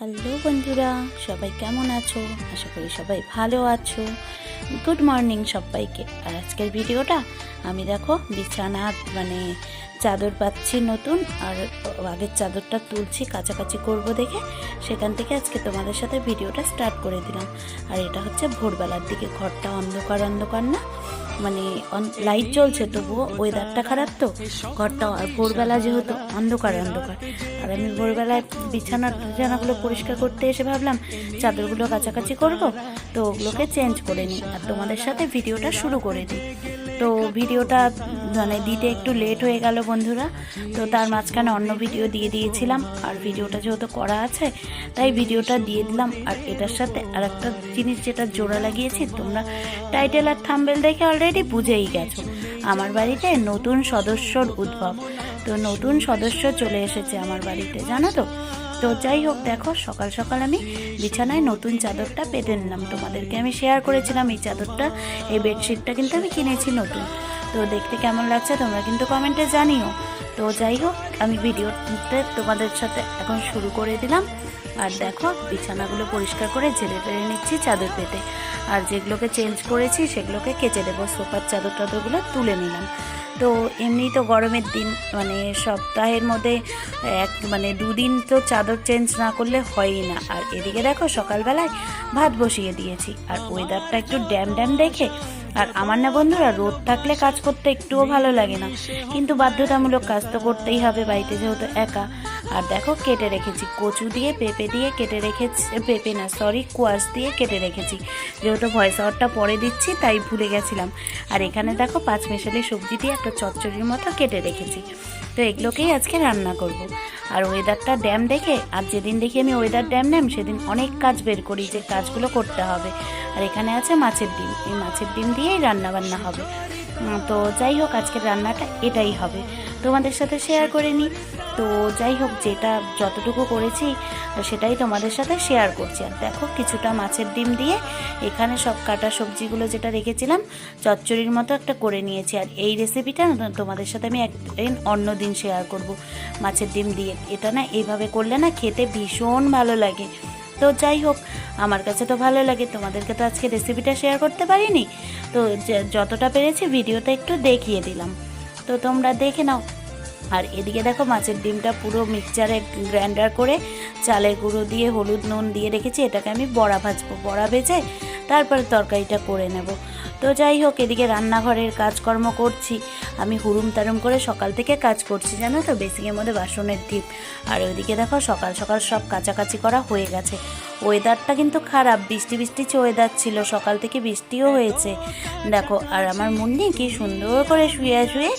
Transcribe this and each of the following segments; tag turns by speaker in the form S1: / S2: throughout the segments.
S1: Hello বন্ধুরা, সবাই কেমন আছো? আশা করি সবাই ভালো আছো। গুড মর্নিং সবাইকে। আর আজকের ভিডিওটা আমি দেখো বিছানা মানে চাদর পাচ্ছি নতুন, আর আগের চাদরটা তুলছি কাছাকাছি করব দেখে সেখান থেকে আজকে তোমাদের সাথে ভিডিওটা স্টার্ট করে দিলাম। আর এটা হচ্ছে ভোরবেলার দিকে, ঘরটা অন্ধকার অন্ধকার না? মানে লাইট চলছে, তবুও ওয়েদারটা খারাপ তো। ঘরটা আর ভোরবেলা যেহেতু অন্ধকার অন্ধকার। আর আমি ভোরবেলায় বিছানা বিছানাগুলো পরিষ্কার করতে এসে ভাবলাম, চাদরগুলো কাছাকাছি করব, তো ওগুলোকে চেঞ্জ করে নিই। আর তোমাদের সাথে ভিডিওটা শুরু করে দিই। তো ভিডিওটা মানে দিতে একটু লেট হয়ে গেল বন্ধুরা, তো তার মাঝখানে অন্য ভিডিও দিয়ে দিয়েছিলাম, আর ভিডিওটা যেহেতু করা আছে, তাই ভিডিওটা দিয়ে দিলাম, আর এটার সাথে আর একটা জিনিস যেটা জোড়া লাগিয়েছি, তোমরা টাইটেল আর থাম্বেল দেখে অলরেডি বুঝেই গেছো। আমার বাড়িতে নতুন সদস্যর উদ্ভব, তো নতুন সদস্য চলে এসেছে আমার বাড়িতে, জানো তো? তো যাই হোক, দেখো, সকাল সকাল আমি বিছানায় নতুন চাদরটা পেতে নিলাম। তোমাদেরকে আমি শেয়ার করেছিলাম এই চাদরটা, এই বেডশিটটা কিন্তু আমি কিনেছি নতুন। তো দেখতে কেমন লাগছে তোমরা কিন্তু কমেন্টে জানিও। তো যাই হোক, আমি ভিডিওতে তোমাদের সাথে এখন শুরু করে দিলাম। আর দেখো, বিছানাগুলো পরিষ্কার করে ঝেড়ে টেড়ে নিচ্ছি চাদর পেতে। আর যেগুলোকে চেঞ্জ করেছি, সেগুলোকে কেচে দেবো। সোফার চাদর টাদরগুলো তুলে নিলাম। তো এমনি তো গরমের দিন মানে সপ্তাহের মধ্যে এক মানে দুদিন তো চাদর চেঞ্জ না করলে হয়ই না। আর এদিকে দেখো সকালবেলায় ভাত বসিয়ে দিয়েছি, আর ওয়েদারটা একটু ড্যাম ড্যাম দেখে, আর আমার না বন্ধুরা রোদ থাকলে কাজ করতে একটুও ভালো লাগে না। কিন্তু বাধ্যতামূলক কাজ তো করতেই হবে, বাড়িতে যেহেতু একা। আর দেখো কেটে রেখেছি। কচু দিয়ে, পেঁপে দিয়ে কেটে রেখেছি পেঁপে না সরি কোয়াশ দিয়ে কেটে রেখেছি। যেহেতু ভয়েস আওয়ারটা পরে দিচ্ছি, তাই ভুলে গেছিলাম। আর এখানে দেখো পাঁচ মেশালি সবজি দিয়ে একটা চচ্চড়ির মতো কেটে রেখেছি। তো এগুলোকেই আজকে রান্না করব। আর ওয়েদারটা ড্যাম দেখে, আর যেদিন দেখি আমি ওয়েদার ড্যাম ড্যাম সেদিন অনেক কাজ বের করি যে কাজগুলো করতে হবে। আর এখানে আছে মাছের ডিম। এই মাছের ডিম দিয়েই রান্না বান্না হবে। তো যাই হোক, আজকের রান্নাটা এটাই হবে। তোমাদের সাথে শেয়ার করে নিই। তো যাই হোক, যেটা যতটুকু করেছি, সেটাই তোমাদের সাথে শেয়ার করছি। আর দেখো, কিছুটা মাছের ডিম দিয়ে এখানে সব কাটা সবজিগুলো যেটা রেখেছিলাম, চচ্চড়ির মতো একটা করে নিয়েছি। আর এই রেসিপিটা তোমাদের সাথে আমি একদিন, অন্য দিন শেয়ার করব মাছের ডিম দিয়ে। এটা না এইভাবে করলে না খেতে ভীষণ ভালো লাগে। তো যাই হোক আমার কাছে তো ভালো লাগে, তোমাদেরকে তো আজকে রেসিপিটা শেয়ার করতে পারিনি। তো যতটা পেরেছি ভিডিওটা একটু দেখিয়ে দিলাম। তো তোমরা দেখে নাও। আর এদিকে দেখো মাছের ডিমটা পুরো মিক্সচারে গ্রাইন্ডার করে চালের গুঁড়ো দিয়ে, হলুদ নুন দিয়ে রেখেছি, এটাকে আমি বড়া ভাজবো। বড়া ভেজে তারপরে তরকারিটা করে নেব। তো যাই হোক, এদিকে রান্নাঘরের কাজকর্ম করছি। আমি হুরুম তারুম করে সকাল থেকে কাজ করছি, জানো তো? বেসিংয়ের মধ্যে বাসনের টিপ। আর ওইদিকে দেখো, সকাল সকাল সব কাচাকাচি করা হয়ে গেছে। ওয়েদারটা কিন্তু খারাপ, বৃষ্টি বৃষ্টি ওয়েদার ছিল, সকাল থেকে বৃষ্টিও হয়েছে। দেখো, আর আমার মুন্নি কি সুন্দর করে শুয়ে শুয়ে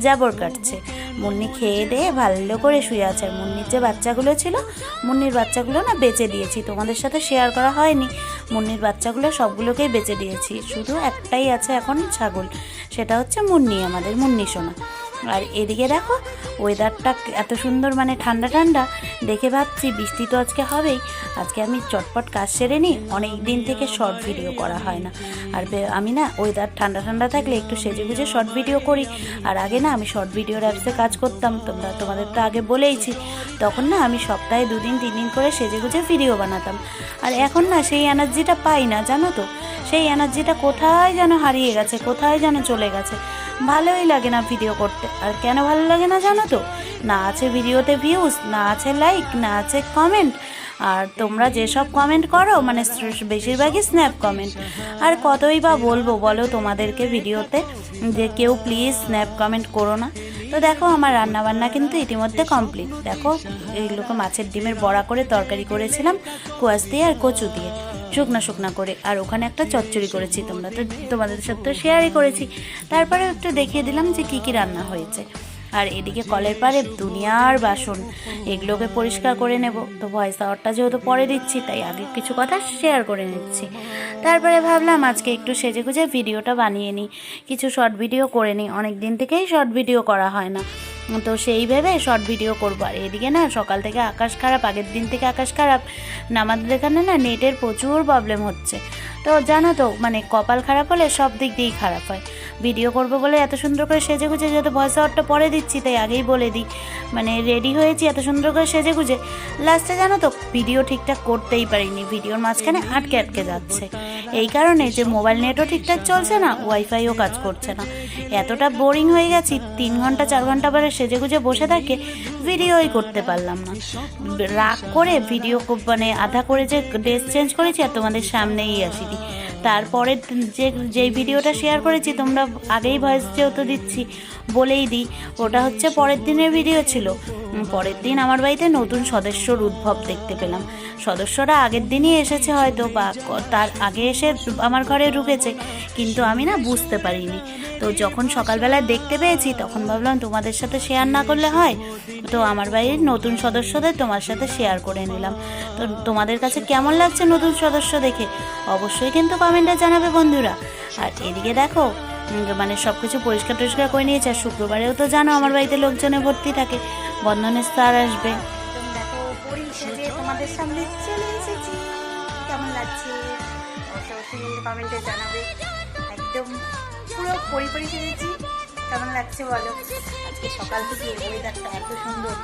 S1: জাবর কাটছে। মুন্নি খেয়ে দিয়ে ভালো করে শুয়ে আছে। আর মুন্নির যে বাচ্চাগুলো ছিল, মুন্নির বাচ্চাগুলো না বেঁচে দিয়েছি, তোমাদের সাথে শেয়ার করা হয়নি। মুন্নির বাচ্চাগুলো সবগুলোকেই বেঁচে দিয়েছি। শুধু একটাই আছে এখন ছাগল, সেটা হচ্ছে মুন্নি, আমাদের মুন্নি সোনা। আর এদিকে দেখো ওয়েদারটা এত সুন্দর মানে ঠান্ডা ঠান্ডা। দেখে ভাবছি বৃষ্টি তো আজকে হবেই। আজকে আমি চটপট কাজ সেরে নিই, অনেক দিন থেকে শর্ট ভিডিও করা হয় না। আর আমি না ওয়েদার ঠান্ডা ঠান্ডা থাকলে একটু সেজে গুজে শর্ট ভিডিও করি। আর আগে না আমি শর্ট ভিডিওর অ্যাপসে কাজ করতাম, তোমরা, তোমাদের তো আগে বলেইছি। তখন না আমি সপ্তাহে দুদিন তিন দিন করে সেজে গুজে ভিডিও বানাতাম। আর এখন না সেই এনার্জিটা পাই না, জানো তো? সেই এনার্জিটা কোথায় যেন হারিয়ে গেছে, কোথায় যেন চলে গেছে। ভালোই লাগে না ভিডিও করতে। আর কেন ভালো লাগে না জানো তো? না আছে ভিডিওতে ভিউজ না আছে লাইক না আছে কমেন্ট আর তোমরা যেসব কমেন্ট করো মানে বেশিরভাগই স্ন্যাপ কমেন্ট আর কতই বা বলব বলো তোমাদেরকে ভিডিওতে যে কেউ প্লিজ স্ন্যাপ কমেন্ট করো না। তো দেখো আমার রান্না বান্না কিন্তু ইতিমধ্যে কমপ্লিট দেখো এইগুলোকে মাছের ডিমের বড়া করে তরকারি করেছিলাম, কোয়াশ দিয়ে আর কচু দিয়ে। শুকনা শুকনা করে, আর ওখানে একটা চচ্চড়ি করেছি তোমরা তো তোমাদের সাথে তো শেয়ারই করেছি। তারপরে একটু দেখিয়ে দিলাম যে কী কী রান্না হয়েছে। আর এদিকে কলের পারে দুনিয়ার বাসন, এগুলোকে পরিষ্কার করে নেব। তো ভয়েস আওয়ারটা যেহেতু পরে দিচ্ছি, তাই আগে কিছু কথা শেয়ার করে নিচ্ছি। তারপরে ভাবলাম আজকে একটু সেজে গুজে ভিডিওটা বানিয়ে নিই। কিছু শর্ট ভিডিও করে নিই। অনেক দিন থেকেই শর্ট ভিডিও করা হয় না। তো সেই ভেবে শর্ট ভিডিও করব। আর এদিকে না, সকাল থেকে আকাশ খারাপ, আগের দিন থেকে আকাশ খারাপ। না আমাদের এখানে না নেটের প্রচুর প্রবলেম হচ্ছে। তো জানো তো মানে কপাল খারাপ হলে সব দিক দিয়েই খারাপ হয়। ভিডিও করব বলে এত সুন্দর করে সেজে গুজে যেহেতু ভয়েস ওভারটা পরে দিচ্ছি, তাই আগেই বলে দিই। মানে রেডি হয়েছি এত সুন্দর করে সেজে গুজে। লাস্টে জানো তো ভিডিও ঠিকঠাক করতেই পারিনি। ভিডিওর মাঝখানে আটকে আটকে যাচ্ছে। এই কারণে যে মোবাইল নেটও ঠিকঠাক চলছে না ওয়াইফাইও কাজ করছে না। এতটা বোরিং হয়ে গেছি, তিন ঘণ্টা, চার ঘণ্টা পরে সেজে গুজে বসে থাকে ভিডিওই করতে পারলাম না। রাগ করে ভিডিও মানে আধা করে যে ড্রেস চেঞ্জ করেছি আর তোমাদের সামনেই আসিনি। Yeah. তারপরে যে যেই ভিডিওটা শেয়ার করেছি, তোমরা আগেই ভয়েস যেহেতু দিচ্ছি, বলেই দিই। ওটা হচ্ছে পরের দিনের ভিডিও ছিল। পরের দিন আমার বাড়িতে নতুন সদস্যর উদ্ভব দেখতে পেলাম। সদস্যরা আগের দিনই এসেছে হয়তো বা তার আগে এসে আমার ঘরে ঢুকেছে, কিন্তু আমি না বুঝতে পারিনি। তো যখন সকালবেলায় দেখতে পেয়েছি, তখন ভাবলাম তোমাদের সাথে শেয়ার না করলে হয়? তো আমার বাড়ির নতুন সদস্যদের তোমার সাথে শেয়ার করে নিলাম। তো তোমাদের কাছে কেমন লাগছে নতুন সদস্য দেখে? অবশ্যই কিন্তু কমেন্টে জানাবে বন্ধুরা। আর এদিকে দেখো মানে সব কিছু পরিষ্কার টরিষ্কার করে নিয়েছে, আর শুক্রবারেও তো জানো আমার বাড়িতে লোকজনে ভর্তি থাকে, বন্ধনের স্যার আসবে।
S2: তোমাদের সামনে কেমন লাগছে? কমেন্টে জানাবে। একদম কেমন লাগছে বলো? সকাল থেকে এত সুন্দর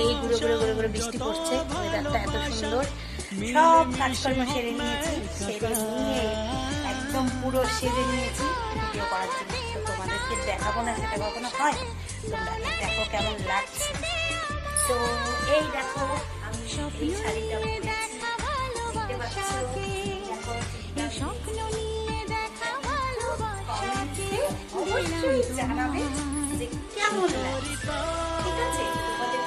S2: এই ঘুরে ঘুরে ঘুরে ঘুরে বৃষ্টি পড়ছে ওয়েদারটা এত সুন্দর। সব কাজকর্ম সেরে নিয়েছি সেরে নিয়ে একদম পুরো সেরে নিয়েছি। ভিডিও করার জন্য। তো তোমাদেরকে দেখাবো না সেটা কখনো হয়? তোমরা দেখো কেমন লাগছে। তো এই দেখো আমি এই শাড়িটা দেখতে পাচ্ছ? দেখো কমেন্টে অবশ্যই জানাবে যে কেমন লাগছে। ঠিক আছে? তোমাদের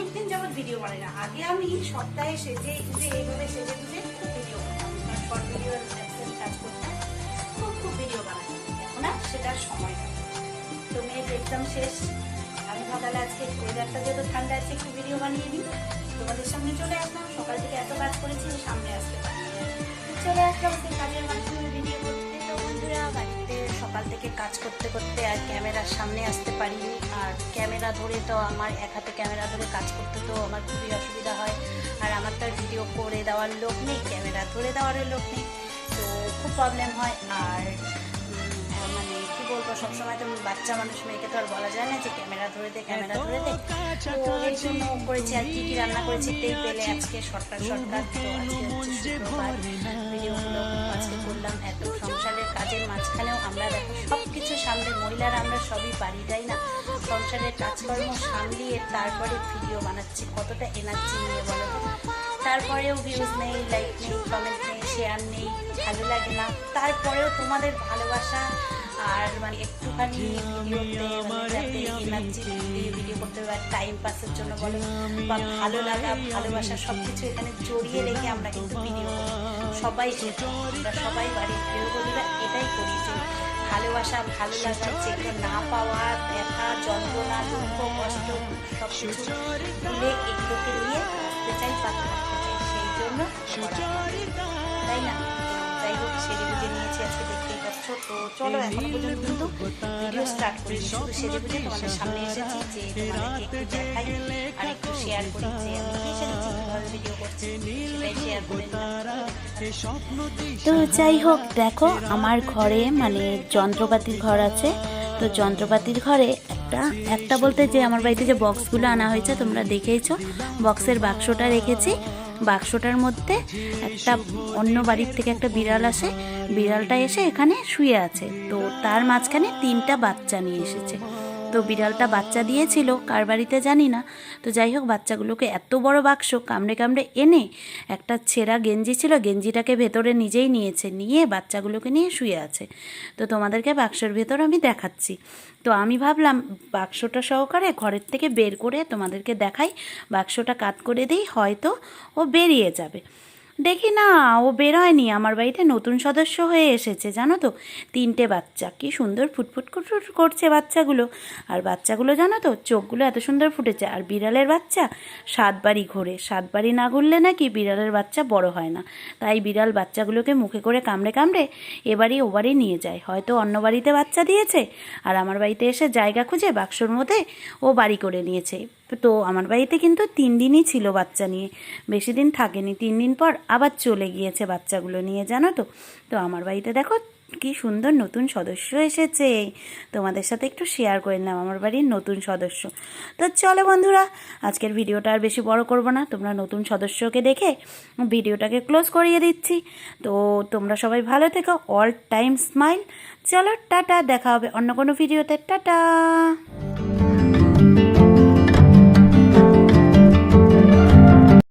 S2: অনেকদিন যাবত ভিডিও বানাই না। আগে আমি সপ্তাহে সেজে যে এইভাবে সেজে গুজে ভিডিও শর্ট ভিডিও খুব খুব ভিডিও বানাতাম। এখন সেটার সময় তো মেয়ের এক্সাম শেষ। আমি ভাবলাম আজকে ওয়েদারটা যেহেতু ঠান্ডা আছে একটু ভিডিও বানিয়ে নিই তোমাদের সামনে চলে আসলাম। সকাল থেকে এত কাজ করেছি সামনে আসতে পারি চলে আসলাম সেই কাজের মাধ্যমে ভিডিও করতে। তো বন্ধুরা, বাড়িতে সকাল থেকে কাজ করতে করতে আর ক্যামেরার সামনে আসতে পারিনি। আর ক্যামেরা ধরে তো আমার এক হাতে ক্যামেরা ধরে কাজ করতে তো আমার খুবই অসুবিধা হয়। আর আমার তো ভিডিও করে দেওয়ার লোক নেই ক্যামেরা ধরে দেওয়ারও লোক নেই। তো খুব প্রবলেম হয়। আর মানে কি বলব সবসময় তো বাচ্চা মানুষ মেয়েকে তো আর বলা যায় না যে ক্যামেরা ধরে দে ক্যামেরা ধরে দে। তো এই জন্য করেছি আর কি কি রান্না করেছি তেই পেলে আজকে শর্টকাট শর্টকাট। তো আজকে ভিডিওগুলো আজকে করলাম এত সংসারের কাজের মাঝখানেও আমরা দেখো সব কিছু সামলে, মহিলারা আমরা সবই যাই না? সংসারের কাজকর্ম সামলিয়ে তারপরে ভিডিও বানাচ্ছি, কতটা এনার্জি নিয়ে বলো তারপরেও ভিউজ নেই লাইক নেই কমেন্ট নেই শেয়ার নেই, ভালো লাগে না। তারপরেও তোমাদের ভালোবাসা আর মানে একটুখানি ভিডিওতে মানে ভিডিও করতে পারি টাইম পাসের জন্য বলো, বা ভালো লাগা, ভালোবাসা সব কিছু এখানে জড়িয়ে রেখে আমরা কিন্তু ভিডিও সবাই আমরা সবাই বাড়ির গৃহবধূরা এটাই করি যে ভালোবাসা, ভালো লাগা, যেগুলো না পাওয়া ব্যথা যন্ত্রণা, দুঃখ, কষ্ট সব কিছু ভুলে এগুলোকে নিয়ে থাকতে চাই। সেই জন্য তো চলো এখন পর্যন্ত কিন্তু ভিডিও স্টার্ট করি। শুধু সেজে গুজে তোমাদের সামনে এসেছি যে তোমাদেরকে একটু দেখাই আর একটু শেয়ার করি যে আমি কি ভিডিও করছি সেটাই শেয়ার করে
S1: তো যাই হোক, দেখো আমার ঘরে মানে যন্ত্রপাতির ঘর আছে। তো যন্ত্রপাতির ঘরে একটা একটা বলতে যে আমার বাড়িতে যে বক্সগুলো আনা হয়েছে, তোমরা দেখেইছো। বক্সের বাক্সটা রেখেছি। বাক্সটার মধ্যে একটা অন্য বাড়ির থেকে একটা বিড়াল আসে। বিড়ালটা এসে এখানে শুয়ে আছে। তো তার মাঝখানে তিনটা বাচ্চা নিয়ে এসেছে। তো বিড়ালটা বাচ্চা দিয়েছিল, কার বাড়িতে জানি না। তো যাই হোক, বাচ্চাগুলোকে এত বড় বাক্স কামড়ে কামড়ে এনে একটা ছেঁড়া গেঞ্জি ছিল, গেঞ্জিটাকে ভেতরে নিজেই নিয়েছে, নিয়ে বাচ্চাগুলোকে নিয়ে শুয়ে আছে। তো তোমাদেরকে বাক্সের ভেতর আমি দেখাচ্ছি। তো আমি ভাবলাম, বাক্সটা সহকারে ঘরের থেকে বের করে তোমাদেরকে দেখাই, বাক্সটা কাত করে দিই, হয়তো ও বেরিয়ে যাবে। দেখি না, ও বেরোয়নি। আমার বাড়িতে নতুন সদস্য হয়ে এসেছে, জানো তো? তিনটে বাচ্চা। কি সুন্দর ফুটফুট ফুটফুট করছে বাচ্চাগুলো। আর বাচ্চাগুলো জানো তো, চোখগুলো এত সুন্দর ফুটেছে। আর বিড়ালের বাচ্চা সাতবারই ঘোরে। সাতবারই না ঘুরলে নাকি বিড়ালের বাচ্চা বড় হয় না। তাই বিড়াল বাচ্চাগুলোকে মুখে করে কামড়ে কামড়ে এবারই ওবারই নিয়ে যায়। হয়তো অন্য বাড়িতে বাচ্চা দিয়েছে, আর আমার বাড়িতে এসে জায়গা খুঁজে বাক্সর মধ্যে ও বাড়ি করে নিয়েছে। তো আমার বাড়িতে কিন্তু তিন দিনই ছিল বাচ্চা নিয়ে। বেশি দিন থাকেনি। তিন দিন পর আবার চলে গিয়েছে বাচ্চাগুলো নিয়ে, জানো তো? তো আমার বাড়িতে দেখো কি সুন্দর নতুন সদস্য এসেছে। তোমাদের সাথে একটু শেয়ার করে নিলাম, আমার বাড়ির নতুন সদস্য। তো চলো বন্ধুরা, আজকের ভিডিওটা আর বেশি বড় করব না। তোমরা নতুন সদস্যকে দেখে ভিডিওটাকে ক্লোজ করিয়ে দিচ্ছি। তো তোমরা সবাই ভালো থেকো। অল টাইম স্মাইল চলো, টাটা। দেখা হবে অন্য কোনো ভিডিওতে। টাটা।